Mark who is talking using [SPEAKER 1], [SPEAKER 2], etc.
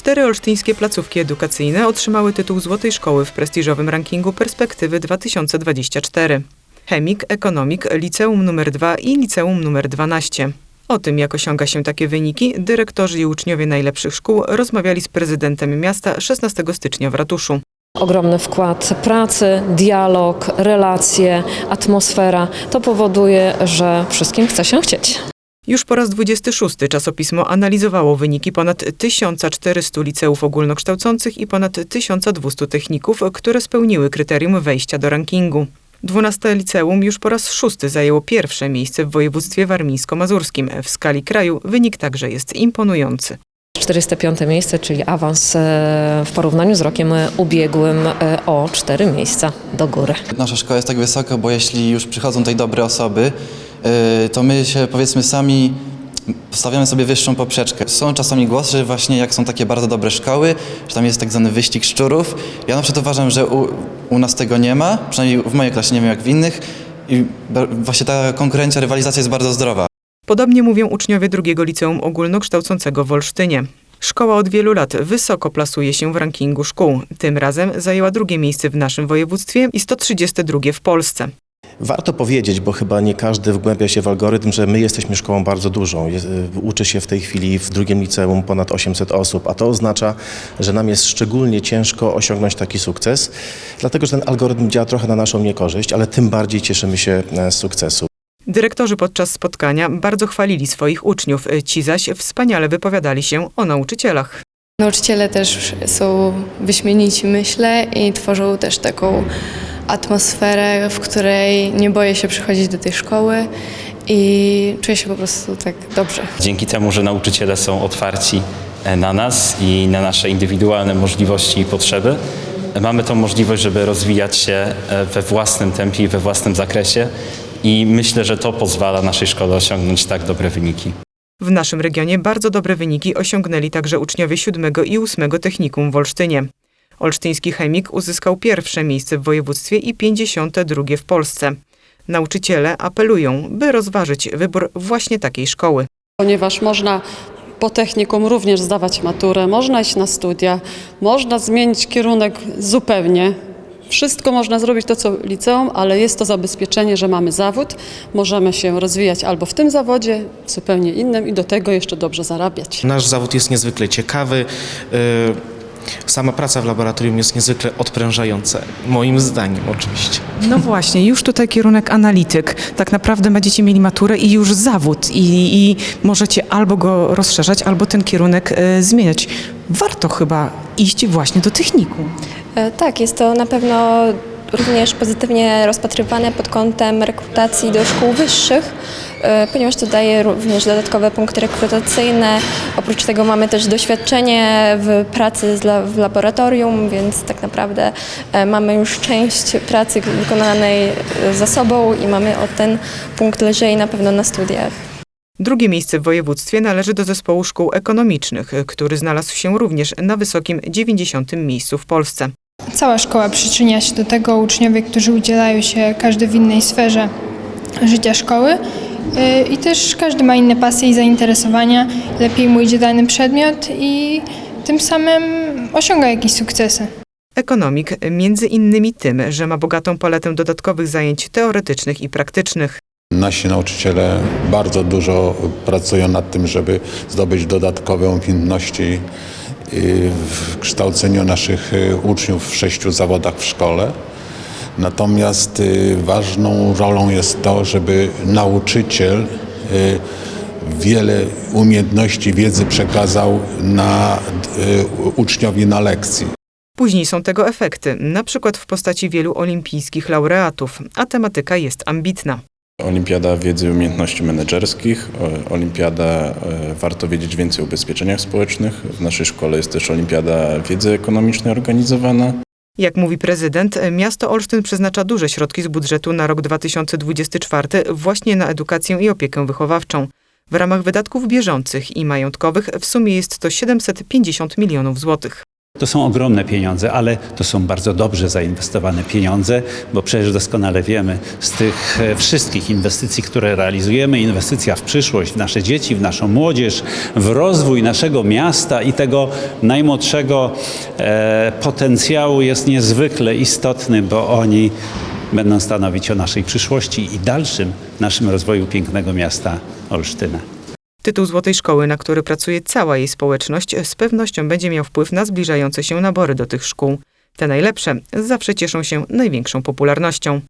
[SPEAKER 1] Cztery olsztyńskie placówki edukacyjne otrzymały tytuł Złotej Szkoły w prestiżowym rankingu Perspektywy 2024. Chemik, Ekonomik, Liceum nr 2 i Liceum nr 12. O tym, jak osiąga się takie wyniki, dyrektorzy i uczniowie najlepszych szkół rozmawiali z prezydentem miasta 16 stycznia w ratuszu.
[SPEAKER 2] Ogromny wkład pracy, dialog, relacje, atmosfera. To powoduje, że wszystkim chce się chcieć.
[SPEAKER 1] Już po raz 26 czasopismo analizowało wyniki ponad 1400 liceów ogólnokształcących i ponad 1200 techników, które spełniły kryterium wejścia do rankingu. 12 liceum już po raz szósty zajęło pierwsze miejsce w województwie warmińsko-mazurskim. W skali kraju wynik także jest imponujący.
[SPEAKER 2] 405 miejsce, czyli awans e, w porównaniu z rokiem ubiegłym e, o 4 miejsca do góry.
[SPEAKER 3] Nasza szkoła jest tak wysoko, bo jeśli już przychodzą tutaj dobre osoby, to my się powiedzmy sami stawiamy sobie wyższą poprzeczkę. Są czasami głosy, że właśnie jak są takie bardzo dobre szkoły, że tam jest tak zwany wyścig szczurów. Ja na przykład uważam, że u, u nas tego nie ma, przynajmniej w mojej klasie nie wiem jak w innych i właśnie ta konkurencja, rywalizacja jest bardzo zdrowa.
[SPEAKER 1] Podobnie mówią uczniowie drugiego liceum ogólnokształcącego w Olsztynie. Szkoła od wielu lat wysoko plasuje się w rankingu szkół. Tym razem zajęła drugie miejsce w naszym województwie i 132 w Polsce.
[SPEAKER 4] Warto powiedzieć, bo chyba nie każdy wgłębia się w algorytm, że my jesteśmy szkołą bardzo dużą. Jest, y, uczy się w tej chwili w drugim liceum ponad 800 osób, a to oznacza, że nam jest szczególnie ciężko osiągnąć taki sukces, dlatego że ten algorytm działa trochę na naszą niekorzyść, ale tym bardziej cieszymy się e, z sukcesu.
[SPEAKER 1] Dyrektorzy podczas spotkania bardzo chwalili swoich uczniów, ci zaś wspaniale wypowiadali się o nauczycielach.
[SPEAKER 5] Nauczyciele też są wyśmienici, myślę, i tworzą też taką atmosferę, w której nie boję się przychodzić do tej szkoły i czuję się po prostu tak dobrze.
[SPEAKER 6] Dzięki temu, że nauczyciele są otwarci e, na nas i na nasze indywidualne możliwości i potrzeby, mamy tą możliwość, żeby rozwijać się e, we własnym tempie i we własnym zakresie i myślę, że to pozwala naszej szkole osiągnąć tak dobre wyniki.
[SPEAKER 1] W naszym regionie bardzo dobre wyniki osiągnęli także uczniowie 7 i 8 technikum w Olsztynie. Olsztyński chemik uzyskał pierwsze miejsce w województwie i 52 w Polsce. Nauczyciele apelują, by rozważyć wybór właśnie takiej szkoły.
[SPEAKER 7] ponieważ można po technikum również zdawać maturę, można iść na studia, można zmienić kierunek zupełnie. Wszystko można zrobić to, co liceum, ale jest to zabezpieczenie, że mamy zawód, możemy się rozwijać albo w tym zawodzie, zupełnie innym i do tego jeszcze dobrze zarabiać.
[SPEAKER 8] Nasz zawód jest niezwykle ciekawy. y, Sama praca w laboratorium jest niezwykle odprężająca, moim zdaniem oczywiście.
[SPEAKER 9] No właśnie, już tutaj kierunek analityk. Tak naprawdę będziecie mieli maturę i już zawód i, i możecie albo go rozszerzać, albo ten kierunek e, zmieniać. Warto chyba iść właśnie do technikum.
[SPEAKER 10] E, Tak, jest to na pewno również pozytywnie rozpatrywane pod kątem rekrutacji do szkół wyższych, e, ponieważ to daje również dodatkowe punkty rekrutacyjne. Oprócz tego mamy też doświadczenie w pracy w laboratorium, więc tak naprawdę e, mamy już część pracy wykonanej e, za sobą i mamy o ten punkt lżej na pewno na studiach.
[SPEAKER 1] Drugie miejsce w województwie należy do zespołu szkół ekonomicznych, który znalazł się również na wysokim 90. miejscu w Polsce.
[SPEAKER 11] Cała szkoła przyczynia się do tego, uczniowie, którzy udzielają się każdy w innej sferze życia szkoły yy, i też każdy ma inne pasje i zainteresowania, lepiej mu idzie dany przedmiot i tym samym osiąga jakieś sukcesy.
[SPEAKER 1] Ekonomik między innymi tym, że ma bogatą paletę dodatkowych zajęć teoretycznych i praktycznych.
[SPEAKER 12] Nasi nauczyciele bardzo dużo pracują nad tym, żeby zdobyć dodatkowe umiejętności y, w kształceniu naszych y, uczniów w sześciu zawodach w szkole. Natomiast y, ważną rolą jest to, żeby nauczyciel y, wiele umiejętności, wiedzy przekazał na uczniowi na lekcji.
[SPEAKER 1] Później są tego efekty, na przykład w postaci wielu olimpijskich laureatów, a tematyka jest ambitna.
[SPEAKER 13] Olimpiada Wiedzy i Umiejętności Menedżerskich, o- Olimpiada e, Warto Wiedzieć Więcej o Ubezpieczeniach Społecznych. W naszej szkole jest też Olimpiada Wiedzy Ekonomicznej organizowana.
[SPEAKER 1] Jak mówi prezydent, miasto Olsztyn przeznacza duże środki z budżetu na rok 2024 właśnie na edukację i opiekę wychowawczą. W ramach wydatków bieżących i majątkowych w sumie jest to 750 milionów złotych.
[SPEAKER 14] To są ogromne pieniądze, ale to są bardzo dobrze zainwestowane pieniądze, bo przecież doskonale wiemy z tych e, wszystkich inwestycji, które realizujemy, inwestycja w przyszłość, w nasze dzieci, w naszą młodzież, w rozwój naszego miasta i tego najmłodszego e, potencjału jest niezwykle istotny, bo oni będą stanowić o naszej przyszłości i dalszym naszym rozwoju pięknego miasta Olsztyna.
[SPEAKER 1] Tytuł Złotej Szkoły, na który pracuje cała jej społeczność, z pewnością będzie miał wpływ na zbliżające się nabory do tych szkół. Te najlepsze zawsze cieszą się największą popularnością.